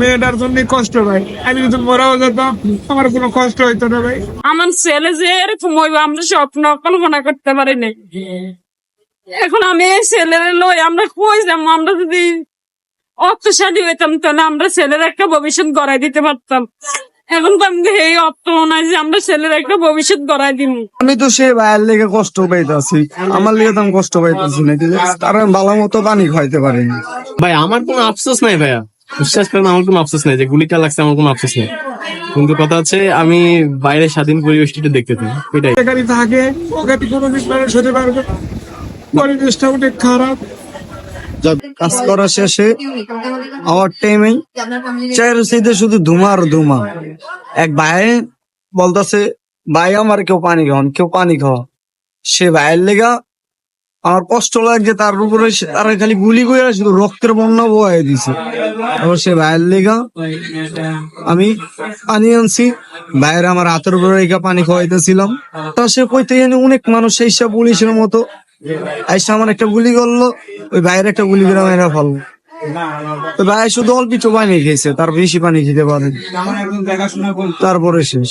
মেয়েটার জন্য কষ্ট ভাই আমি যদি মরাও যেতাম আমার কোনো কষ্ট হইতো না ভাই। আমার ছেলে যে এরকম হইবে আমরা স্বপ্ন কল্পনা করতে পারি নাই। এখন আমি এই ছেলের লই আমরা কই যাব? আমরা যদি অর্থশালী হইতাম তাহলে আমরা ছেলের একটা ভবিষ্যৎ গড়াই দিতে পারতাম। এখন তো আমি এই অর্থ নাই যে আমরা ছেলের একটা ভবিষ্যৎ গড়াই দিব। আমি তো সে ভাইয়ের লেগে কষ্ট পাইতাছি। আমার লেগে তো আমি কষ্ট পাইতেছি না। আছে? ভালো মতো পানি খাইতে পারেনি। ভাই আমার কোনো আফসোস নাই ভাইয়া। বিশ্বাস করেন আমার কোনো আফসোস নেই যে গুলিটা লাগছে আমার কোনো আফসোস নেই। কিন্তু কথা হচ্ছে আমি বাইরে স্বাধীন পরিবেশটা একটু দেখতে চাই এটাই। বেকারি থাকে কোনো দিন মানুষ হতে পারবে পরিবেশটা অনেক খারাপ। কাজ করা শেষে আমার টাইমে চায়ের সাইডে শুধু ধুমা আর ধুমা। এক ভাই বলতেছে ভাই আমার কেউ পানি খাওয়ান কেউ পানি খাওয়া। সে ভাইয়ের লেগা আমার কষ্ট লাগছে, তার উপরে তারা খালি গুলি করে শুধু রক্তের বন্যা বয়ে দিছে। তারপর সে ভাইয়ের লেগা আমি পানি আনছি। ভাইয়ের আমার হাতের উপরে রেখা পানি খাওয়াইতেছিলাম তা সে কইতে জানি অনেক মানুষ সেই সব পুলিশের মতো আইসা আমার একটা গুলি করল, ওই ভাইয়ের একটা গুলি করে মেরা ফেলল। ভাই, শুধু অল্প পানি খেয়েছে, তার বেশি পানি খেতে পারে। তারপরে শেষ।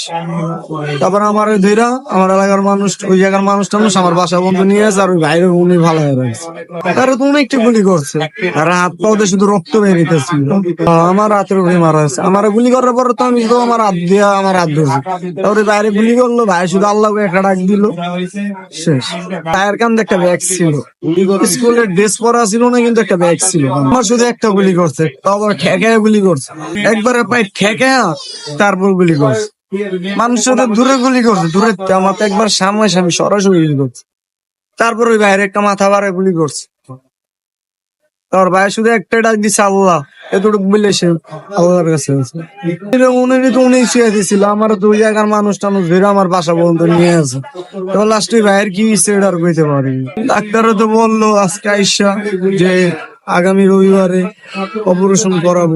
তারপর আমার ধৈরা আমার এলাকার মানুষ, ওই জায়গার মানুষ টানুষ আমার বাসা বন্ধু নিয়ে আসে আর ওই উনি ভালো হয়ে রয়েছে। তারা তো অনেকটা গুলি করছে। আর হাত শুধু রক্ত আমার হাতের মারা হয়েছে। আমার গুলি করার পরে তো আমি তো আমার হাত দিয়া আমার হাত ধরছি। তারপরে বাইরে গুলি করল, ভাই শুধু আল্লাহকে একটা ডাক দিল। শেষ। ভাইয়ের কান্দে একটা ব্যাগ ছিল। স্কুলের ড্রেস পরা ছিল না, কিন্তু একটা ব্যাগ ছিল। আমার শুধু একটা গুলি করছে আবার ঠেকায় গুলি করছে। একবারে পাই ঠেকায় তারপর গুলি করছে। মানুষের তো দূরে গুলি করছে, দূরে আমার একবার সামনে সামনে সরাসরি গুলি করছে। তারপর ওই বাইরে একটা মাথা বাড়ে গুলি করছে। তার ভাই শুধু একটা ডাক দিছে, আল্লাহ। এতটুকু বলে সে আল্লাহর কাছে উনি তো উনি শুয়ে দিছিল আমার দুই জায়গার মানুষ টানুষ ধরে আমার বাসা পর্যন্ত নিয়ে আছে এবার লাস্টে ভাইয়ের কি হয়েছে এটা আর কইতে পারি ডাক্তারও তো বলল, আজকে আইসা যে আগামী রবিবারে অপারেশন করাবো।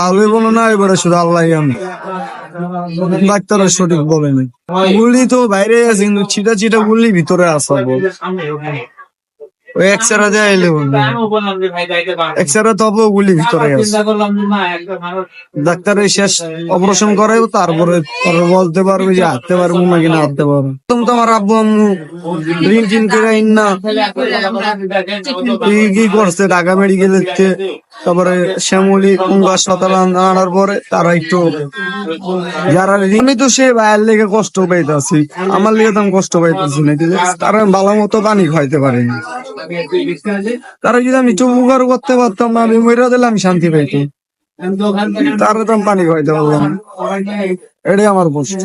ভালোই বলো না এবারে শুধু আল্লাহ আমি ডাক্তাররা সঠিক বলেনি গুলি তো বাইরে আছে, কিন্তু ছিটা ছিটা গুলি ভিতরে আসা ওই এক্সরা দেয় এলে বলবে এক্সরা তবে গুলি ভিতরে ডাক্তার শেষ অপারেশন তারপরে বলতে পারবে যে হাঁটতে পারব না কিনা হাঁটতে পারব তুমি তো আমার আব্বু আম্মু ঋণ টিন করে আইন না। কি কি করছে? ঢাকা মেডিকেল তারপরে শ্যামলি কুঙ্গা শতালান আনার পরে তারা একটু যারা ঋণী তো সে ভাইয়ের লেগে কষ্ট পাইতাছি। আমার লেগে তো আমি কষ্ট পাইতেছি না? তারা ভালো মতো পানি খাইতে পারেনি। তারা যদি আমি চুপ উপকার করতে পারতাম না আমি মরে দিলে আমি শান্তি পাইতাম তার আমি পানি খাইতে পারলাম। এটাই আমার কষ্ট